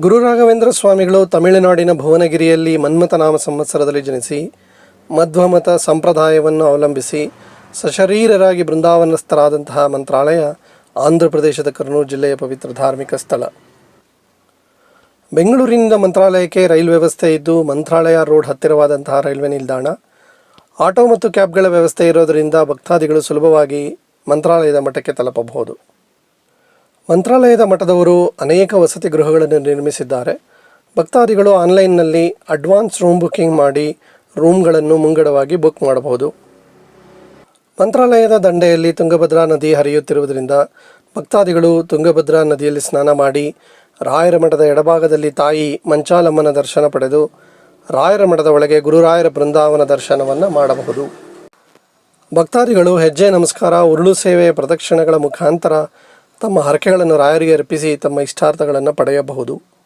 ಗುರು ರಾಘವೇಂದ್ರ ಸ್ವಾಮಿಗಳು ತಮಿಳುನಾಡಿನ ಭುವನಗಿರಿಯಲ್ಲಿ ಮನ್ಮಥನಾಮ ಸಂವತ್ಸರದಲ್ಲಿ ಜನಿಸಿ, ಮಧ್ವಮತ ಸಂಪ್ರದಾಯವನ್ನು ಅವಲಂಬಿಸಿ, ಸಶರೀರರಾಗಿ ಬೃಂದಾವನಸ್ಥರಾದಂತಹ ಮಂತ್ರಾಲಯ ಆಂಧ್ರ ಪ್ರದೇಶದ ಕರ್ನೂಲು ಜಿಲ್ಲೆಯ ಪವಿತ್ರ ಧಾರ್ಮಿಕ ಸ್ಥಳ. ಬೆಂಗಳೂರಿನಿಂದ ಮಂತ್ರಾಲಯಕ್ಕೆ ರೈಲು ವ್ಯವಸ್ಥೆ ಇದ್ದು, ಮಂತ್ರಾಲಯ ರೋಡ್ ಹತ್ತಿರವಾದಂತಹ ರೈಲ್ವೆ ನಿಲ್ದಾಣ, ಆಟೋ ಮತ್ತು ಕ್ಯಾಬ್ಗಳ ವ್ಯವಸ್ಥೆ ಇರೋದರಿಂದ ಭಕ್ತಾದಿಗಳು ಸುಲಭವಾಗಿ ಮಂತ್ರಾಲಯದ ಮಠಕ್ಕೆ ತಲುಪಬಹುದು. ಮಂತ್ರಾಲಯದ ಮಠದವರು ಅನೇಕ ವಸತಿ ಗೃಹಗಳನ್ನು ನಿರ್ಮಿಸಿದ್ದಾರೆ. ಭಕ್ತಾದಿಗಳು ಆನ್ಲೈನ್ನಲ್ಲಿ ಅಡ್ವಾನ್ಸ್ ರೂಮ್ ಬುಕ್ಕಿಂಗ್ ಮಾಡಿ ರೂಮ್ಗಳನ್ನು ಮುಂಗಡವಾಗಿ ಬುಕ್ ಮಾಡಬಹುದು. ಮಂತ್ರಾಲಯದ ದಂಡೆಯಲ್ಲಿ ತುಂಗಭದ್ರಾ ನದಿ ಹರಿಯುತ್ತಿರುವುದರಿಂದ ಭಕ್ತಾದಿಗಳು ತುಂಗಭದ್ರಾ ನದಿಯಲ್ಲಿ ಸ್ನಾನ ಮಾಡಿ ರಾಯರ ಮಠದ ಎಡಭಾಗದಲ್ಲಿ ತಾಯಿ ಮಂಚಾಲಮ್ಮನ ದರ್ಶನ ಪಡೆದು ರಾಯರ ಮಠದ ಒಳಗೆ ಗುರುರಾಯರ ಬೃಂದಾವನ ದರ್ಶನವನ್ನು ಮಾಡಬಹುದು. ಭಕ್ತಾದಿಗಳು ಹೆಜ್ಜೆ ನಮಸ್ಕಾರ, ಉರುಳು ಸೇವೆ ಪ್ರದಕ್ಷಿಣೆಗಳ ಮುಖಾಂತರ ತಮ್ಮ ಹರಕೆಗಳನ್ನು ರಾಯರಿಗೆ ಅರ್ಪಿಸಿ ತಮ್ಮ ಇಷ್ಟಾರ್ಥಗಳನ್ನು ಪಡೆಯಬಹುದು.